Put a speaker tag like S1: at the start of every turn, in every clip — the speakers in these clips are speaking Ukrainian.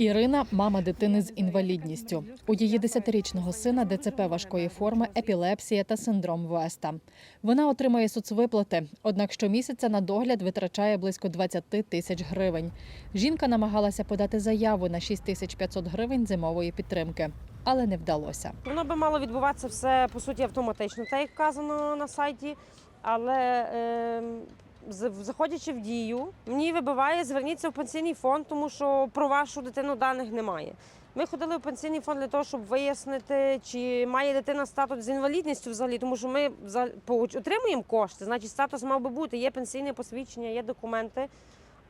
S1: Ірина мама дитини з інвалідністю. У її 10-річного сина ДЦП важкої форми, епілепсія та синдром Веста. Вона отримує соцвиплати, однак щомісяця на догляд витрачає близько 20 тисяч гривень. Жінка намагалася подати заяву на 6500 гривень зимової підтримки, але не вдалося.
S2: Воно би мало відбуватися все по суті автоматично, так як вказано на сайті. Але е, заходячи в дію, мені вибиває зверніться в пенсійний фонд, тому що про вашу дитину даних немає. Ми ходили в пенсійний фонд для того, щоб вияснити, чи має дитина статус з інвалідністю взагалі, тому що ми отримуємо кошти, значить статус мав би бути. Є пенсійне посвідчення, є документи.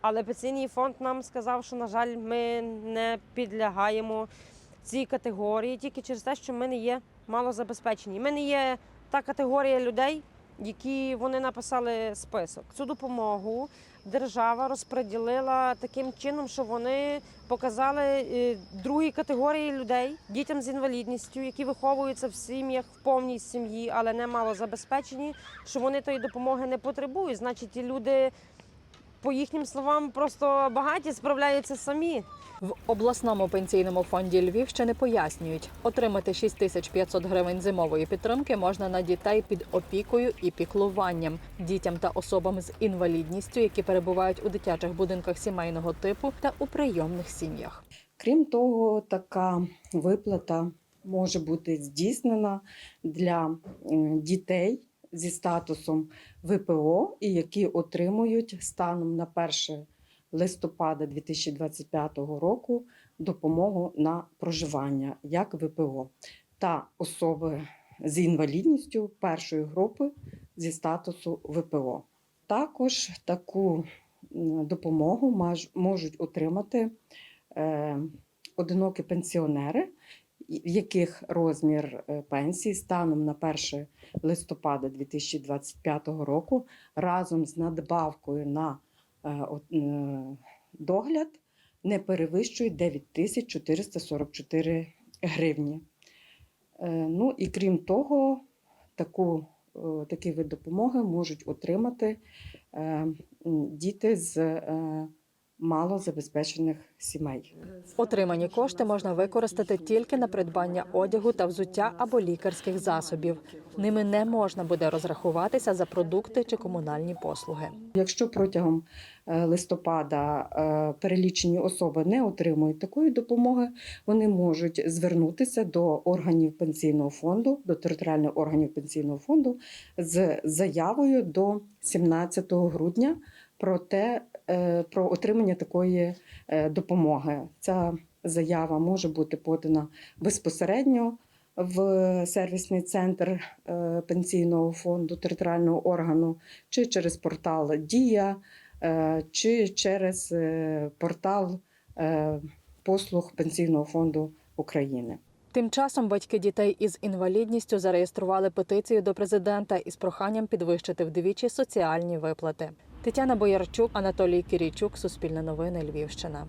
S2: Але пенсійний фонд нам сказав, що, на жаль, ми не підлягаємо цій категорії тільки через те, що ми не є малозабезпечені. Ми не є та категорія людей, які вони написали список. Цю допомогу держава розподілила таким чином, що вони показали е, другій категорії людей, дітям з інвалідністю, які виховуються в сім'ях в повній сім'ї, але не малозабезпечені, що вони тої допомоги не потребують. Значить, ті люди, по їхнім словам, просто багаті справляються самі.
S1: В обласному пенсійному фонді Львівщини пояснюють, отримати 6500 гривень зимової підтримки можна на дітей під опікою і піклуванням, дітям та особам з інвалідністю, які перебувають у дитячих будинках сімейного типу та у прийомних сім'ях.
S3: Крім того, така виплата може бути здійснена для дітей зі статусом ВПО і які отримують станом на 1 листопада 2025 року допомогу на проживання як ВПО та особи з інвалідністю першої групи зі статусу ВПО. Також таку допомогу можуть отримати е, одинокі пенсіонери, в яких розмір е, пенсії станом на 1 листопада 2025 року разом з надбавкою на е, догляд не перевищує 9444 гривні. Е, Ну і крім того, таку, такий вид допомоги можуть отримати діти з малозабезпечених сімей.
S1: Отримані кошти можна використати тільки на придбання одягу та взуття або лікарських засобів. Ними не можна буде розрахуватися за продукти чи комунальні послуги.
S3: Якщо протягом е, листопада е, перелічені особи не отримують такої допомоги, вони можуть звернутися до органів пенсійного фонду, до територіальних органів пенсійного фонду з заявою до 17 грудня про те, е, про отримання такої е, допомоги. Ця заява може бути подана безпосередньо в сервісний центр е, пенсійного фонду територіального органу, чи через портал Дія, чи через портал послуг Пенсійного фонду України.
S1: Тим часом батьки дітей із інвалідністю зареєстрували петицію до президента із проханням підвищити вдвічі соціальні виплати. Тетяна Боярчук, Анатолій Кірійчук, Суспільне новини, Львівщина.